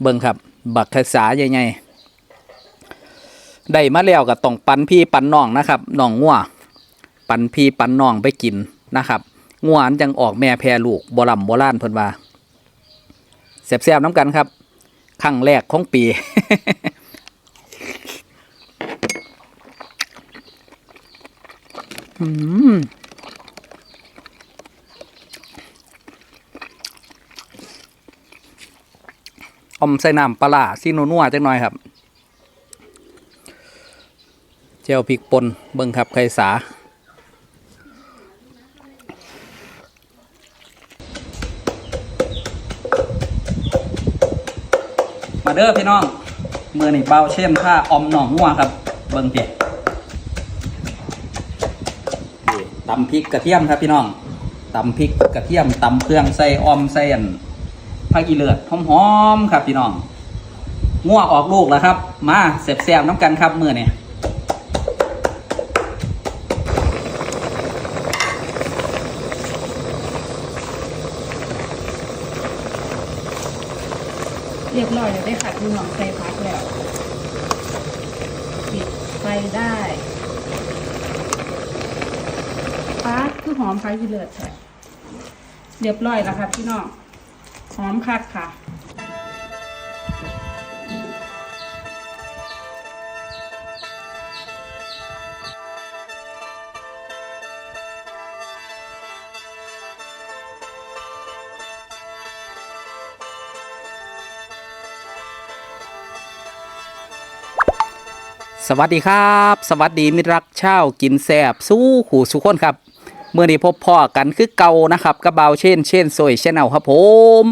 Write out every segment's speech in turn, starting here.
เบิ่งครับ บักไข่สาใหญ่ๆได้มาแล้วก็ต้องปันพี่ปันน้องนะครับน้องงัวปันพี่ปันน้องไปกินนะครับงัวอันจังออกแม่แพรลูกโบราณโบราณเพิ่นว่าแซ่บๆน้ำกันครับครั้งแรกของปี อืม อมใส่น้ำปลาซีโนนัวจังหน่อยครับเจียวพริกป่นเบิ่งครับไข่สามาเด้อพี่น้องมือนี่เบาเช่นผ้าอมหนองงัวครับ เบิ่งเปียตำพริกกระเทียมครับพี่น้องตำพริกกระเทียมตำเครื่องใส่ออมใส่อัน ผักอีเลือดหอมๆครับพี่น้องงัวออกลูกแล้วครับ มาแซ่บๆน้ำกันครับมือนี่เรียบร้อยแล้วได้ค่ะคุณหนองใส่พักแล้วปิดไฟได้พักคือหอมพักที่เลือดแท้เรียบร้อยแล้วค่ะพี่น้อง หอมคักค่ะสวัสดีครับ สวัสดีมิตรรักเช่ากินแซบสู้ขู่สุขคนครับ เมื่อนี้พบพ่อกันคือเก่านะครับกับเบาเช่นเช่นโซยเช่นเอาครับผม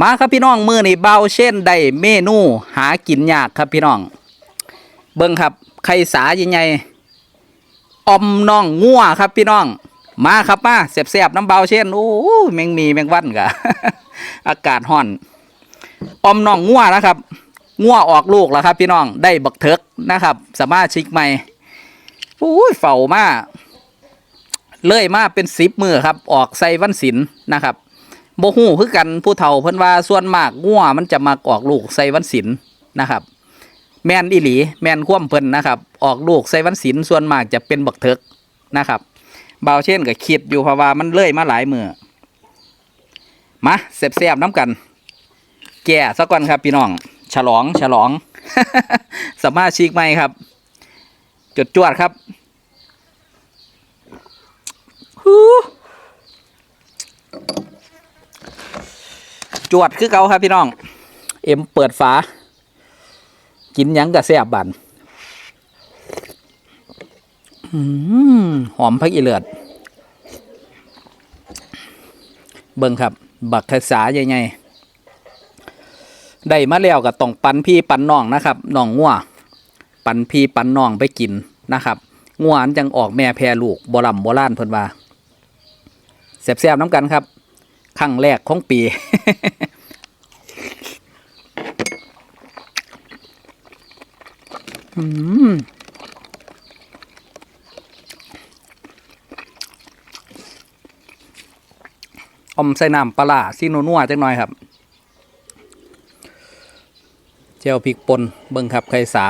มาครับพี่น้องมือนี้เบาเช่นได้เมนูหากินยากครับพี่น้อง เบิ้งครับไข่สาใหญ่ๆอมน้องงัวครับพี่น้อง มาครับมาแสบๆน้ำเบาเช่นโอ้แมงมีแมงวันกะอากาศห่อนอมน้องงัวนะครับงัวออกลูกแล้วครับ พี่น้องได้บักเทิกนะครับ สามารถชิกใหม่โอ้ยเฝ้ามา เลื่อยมาเป็นสิบมือครับ ออกใส่วันศิลนะครับโบหูคือกันผู้เฒ่าเพิ่นว่าส่วนมากงัวมันจะมาออกลูกใส่วันศิลนะครับ แมนอีหลีแมนคว่ำเพิ่นนะครับ ออกลูกใส่วันศิลส่วนมากจะเป็นบักเทิกนะครับเบาวเช่นก็คิดอยู่เพราะว่ามันเลื่อยมาหลายมือมาเสียบๆน้ำกัน แก่ซะก่อนครับพี่น้อง ฉลองฉลองสมาชิกใหม่ครับ จดจวดครับ จวดคือเกาครับพี่น้อง เอ็มเปิดฝา กินยังกะแซ่บบันอหอมพักอีเลือด เบิ่งครับ บักไข่สาใหญ่ๆได้มาแล้วก็ต้องปันพี่ปันน้องนะครับน้องงัวปันพี่ปันน้องไปกินนะครับงัวอันจังออกแม่แพรลูกโบราณโบราณเพิ่นว่า แซ่บๆน้ำกันครับครั้งแรกของปี อืมอมใส่น้ำปลาซีโนนัวจังหน่อยครับเจียวพริกป่นเบิ่งครับไข่สา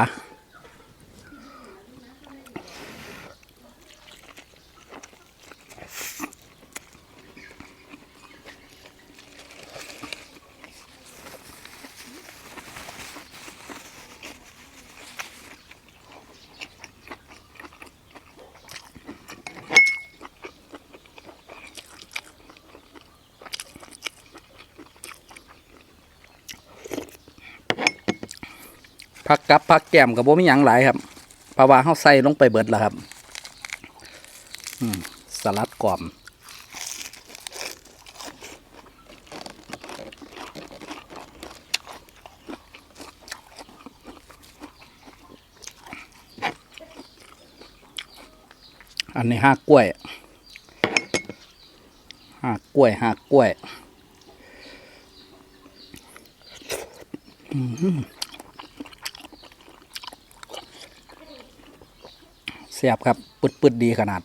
ผักกับผักแก้มกับบ่มีหยังหลายครับเพราะว่าเฮาใส่ลงไปเบิดแล้วครับสลัดกรอมอันนี้ห้ากล้วยห้ากล้วยห้ากล้วย แสบครับปึดปึดๆดีขนาด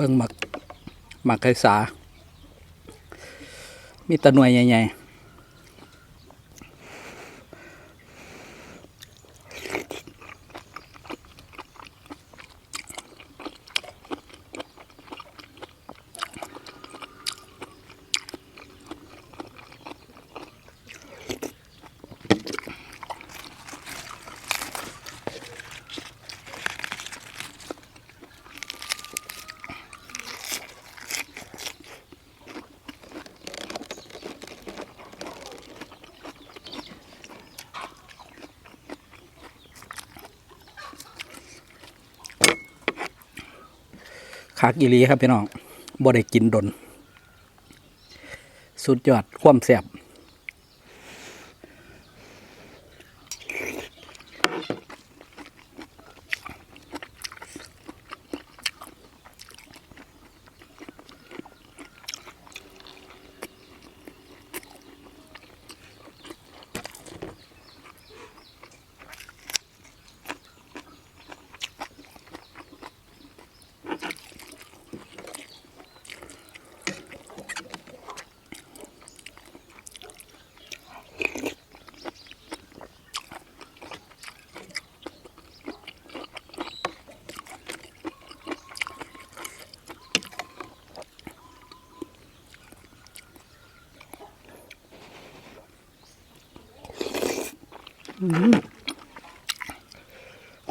เบิ่งหมักหมักไข่สา มีตะหน่วยใหญ่ๆ คักอีลีครับพี่น้องบ่ได้กินดน สุดยอดความแสบ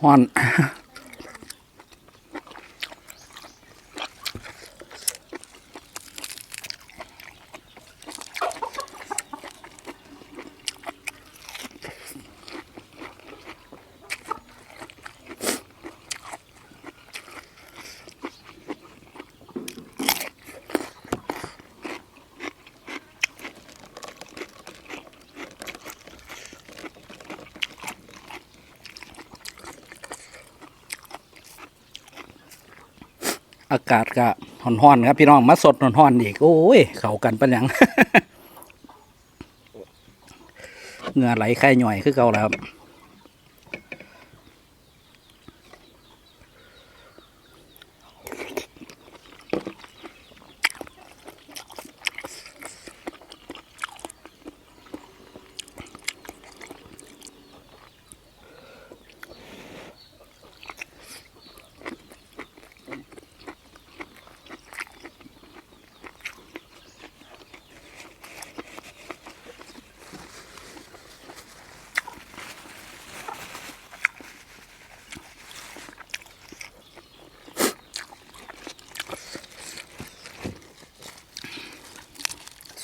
หอน อากาศก็ห่อนๆครับพี่น้องมาสดห่อนๆอีก โอ้ย เข่ากันปัญญังเหงื่อไหลไข่หน่อยคือเก่าแล้วครับ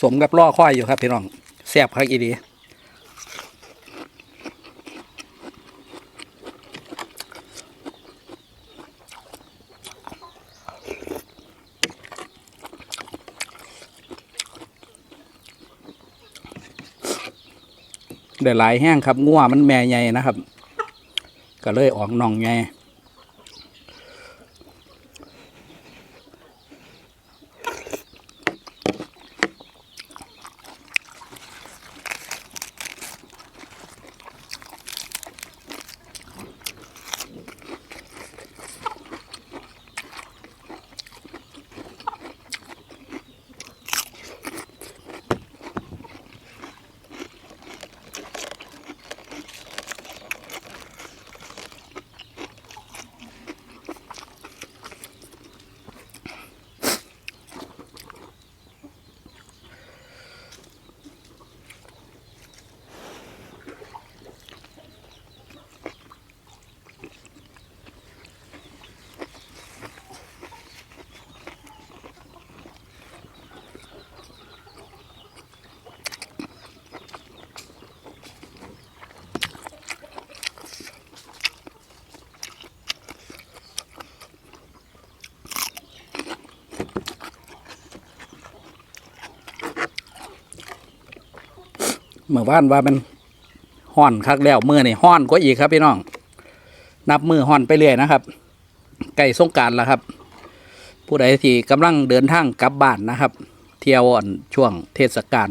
สมกับล่อค่อยอยู่ครับพี่น้องแซ่บครับอีดีเดี๋ยวหลายแห้งครับ งัวมันแม่ใหญ่นะครับ ก็เลยออกน่องใหญ่ เมื่อวานว่ามันห่อนคักแล้วมือนี่ห่อนก็อีกครับพี่น้อง นับมือห่อนไปเรื่อยนะครับใกล้สงการแล้วครับ ผู้ใดที่กำลังเดินทางกลับบ้านนะครับ เที่ยวอ่อนช่วงเทศกาล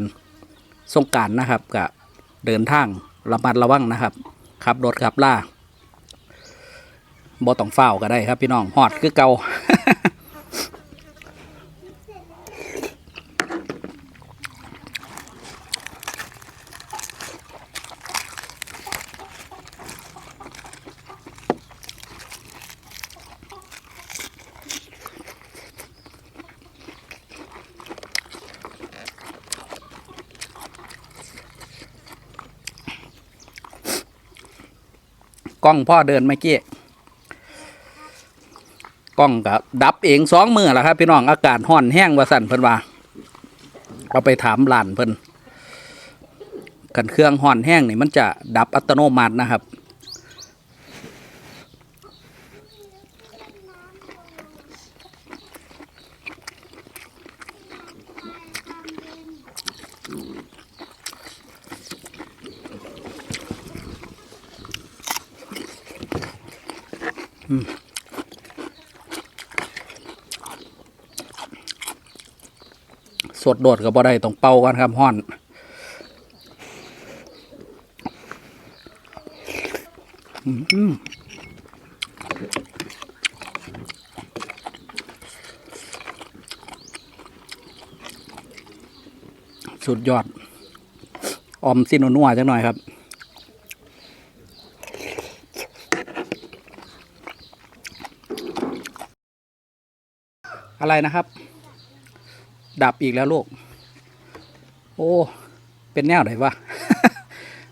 สงการนะครับก็เดินทางระมัดระวังนะครับขับรถขับล่าบ่ต้องเฝ้าก็ได้ครับพี่น้องหอดคือเกา กล้องพ่อเดินเมื่อกี้กล้องกับดับเองสองมือแล้วครับ พี่น้องอากาศห่อนแห้งว่าสั่นเพิ่นว่าเอาไปถามหลานเพิ่นกันเครื่องห่อนแห้งนี่มันจะดับอัตโนมัตินะครับ สดโดดกับบ่ได้ต้องเป่ากันครับห้อนสุดยอด ออมซินนัวจังหน่อยครับ อะไรนะครับ ดับอีกแล้วลูก โอ้ เป็นแนวไหนวะ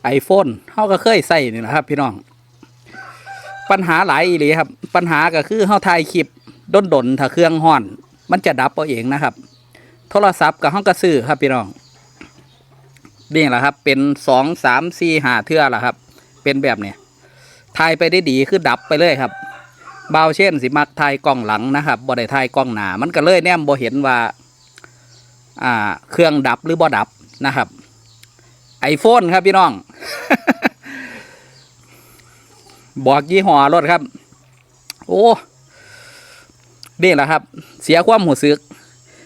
ไอโฟนเขาก็เคยใส่นี่นะครับ พี่น้อง ปัญหาหลายอีหลีครับ ปัญหาก็คือเขาถ่ายคลิปด้นดนถ้าเครื่องห้อน มันจะดับเอาเองนะครับ โทรศัพท์กับห้องกระซือครับพี่น้องนี่แหละครับ เป็นสองสามสี่หาเทื่อละครับ เป็นแบบเนี้ยถ่ายไปได้ดีคือดับไปเลยครับ บาวเช่นสิมักถ่ายกล้องหลังนะครับบ่ได้ถ่ายกล้องหน้ามันก็เลยแนมบ่เห็นว่า อ่า เครื่องดับหรือบ่ดับนะครับไอโฟนครับพี่น้อง บอกยี่ห้อรถครับ โอ้นี่แหละครับ เสียความหูซึก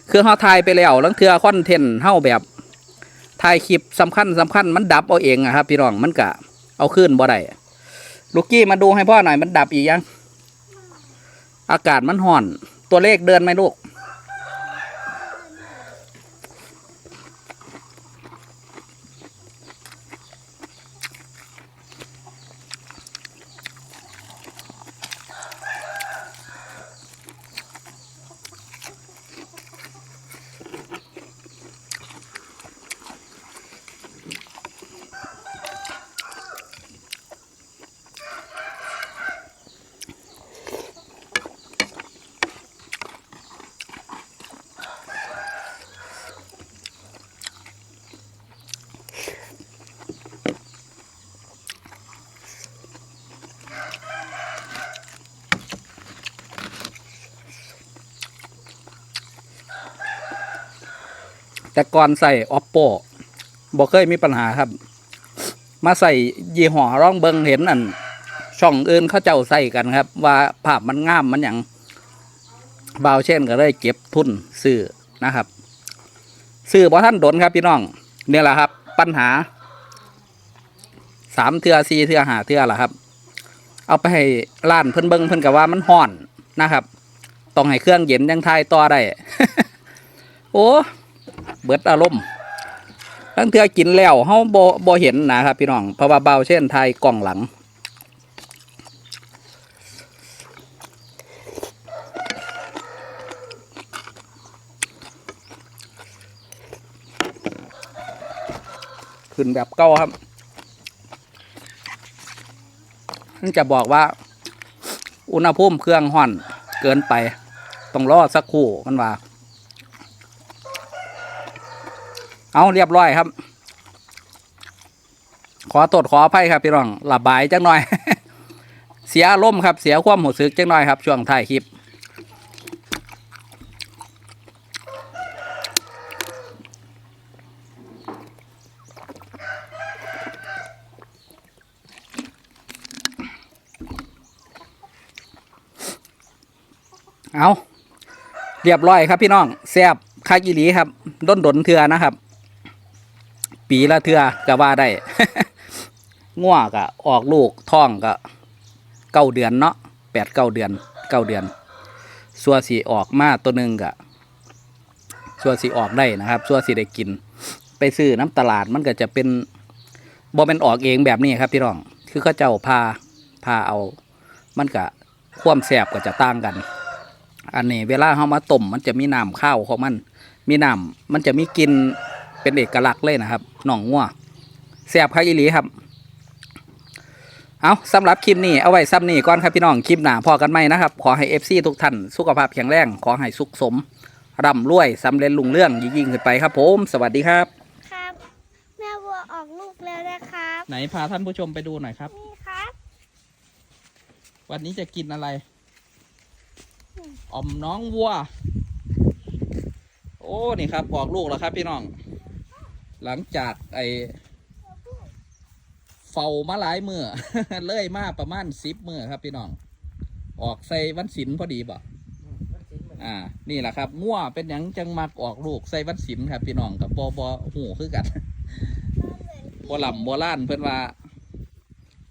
คือเฮาถ่ายไปแล้วลังเทือคอนเทนต์เฮาแบบถ่ายคลิปสำคัญสำคัญมันดับเอาเองอะครับ พี่น้องมันกะเอาขึ้นบ่ได้ลูกกี้มาดูให้พ่อหน่อยมันดับอีกยัง อากาศมันห่อน ตัวเลขเดินไหมลูก แต่ก่อนใส่ oppo บอกเคยมีปัญหาครับ มาใส่ยี่ห้อร่องเบิงเห็นอันช่องอื่นเขาเจ้าใส่กันครับ ว่าภาพมันงามมันอย่างเบาเช่นก็เลยเก็บทุนซื้อนะครับซื้อเพราะท่านดนครับพี่น้องเนี่ยแหละครับ ปัญหาสามเทือสี่เทือหาเทือละครับ เอาไปให้ร้านเพิ่นเบิงเพิ่นกับว่ามันห่อนนะครับ ต้องให้เครื่องเย็นยังทายต่อได้ โอ้ เบิดอารมณ์ตั้งเทือกินแล้วเฮาบ่บ่เห็นนะครับพี่น้องเพราะว่าเบาเช่นไทยกล่องหลัง ขึ้นแบบเก้าครับมันจะบอกว่า อุณหภูมิเครื่องห่อนเกินไป ต้องรอสักครู่มันว่า เอาเรียบร้อยครับ ขอตรวจขออภัยครับพี่น้องระบายจังหน่อย เสียอารมครับเสียความหูซึกจังหน่อยครับ ช่วงถ่ายคลิปเอาเรียบร้อยครับพี่น้องแซบคากิลีครับด้นดนเถือนะครับ ปีละเถือก็ว่าได้ง่วกะออกลูกท้องก็เก้าเดือนเนาะแปดเก้าเดือนเก้าเดือนสัวสีออกมาตัวหนึ่งกะสัวสีออกได้นะครับสัวสีได้กิน ไปซื้อน้ำตลาดมันก็จะเป็นบอเป็นออกเองแบบนี้ครับพี่น้อง คือเขาเจ้าพาพาเอา มันก็ความแสบก็จะต่างกัน อันนี้เวลาเขามาต้มมันจะมีน้ำข้าวของมัน มีน้ำมันจะมีกิน เป็นเอกลักษณ์เลยนะครับหน่องงัวแสบคักอีหลีครับ เอาสำหรับคลิปนี้เอาไว้ซ้ำนี้ก่อนครับพี่น้องคลิปหน้าพอกันไหมนะครับ ขอให้ FC ทุกท่านสุขภาพแข็งแรง ขอให้สุขสมร่ำรวยสำเร็จลุงเรื่องยิ่งๆขึ้นไปครับผม สวัสดีครับ ครับ แม่วัวออกลูกแล้วนะครับ ไหนพาท่านผู้ชมไปดูหน่อยครับ นี่ครับ วันนี้จะกินอะไรอ่อมน้องวัว โอ้ นี่ครับออกลูกแล้วครับพี่น้อง หลังจากไอเฝ้ามาหลายมือเลยมาประมาณสิบมือครับพี่น้อง ออกใส่วันศิลพอดีบ่อ่า นี่แหละครับงัวเป็นหยังจังมักออกลูกใส่วันศิลครับ พี่น้องกับบอบอหูคือกันโบลำโบล้านเพื่อนว่า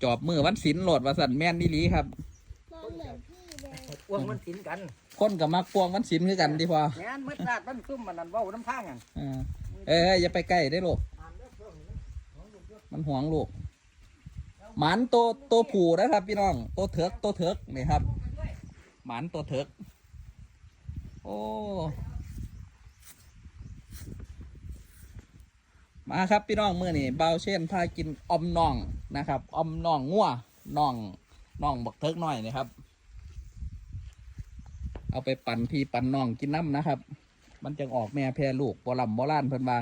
จอบมือวันศิลโหลดว่าสันแม่นนี่ลีครับมองเหมือนพี่เลยอ้วงมันกินกัน คนกับมักพวงวันศิลคือกันดีพองานมืดราดมันซุ่มมันนั่นเว้าน้ำพังกันเออ เอ้ยอย่าไปใกล้ได้ลูกมันห่วงลูกหมันตัวตัวผูนะครับ พี่น้องตัวเถิกตัวเถิกนี่ครับ หมันตัวเถิกโอ้มาครับพี่น้องเมื่อนี่เบาเช่นพากินอมน่องนะครับอมน่องงัวน่องน่องบักเถิกหน่อยนะครับ เอาไปปั่นพี่ปั่นน้องกินน้ำนะครับ มันจังออกแม่แพรลูกบอลำบอล้านเพิ่นว่า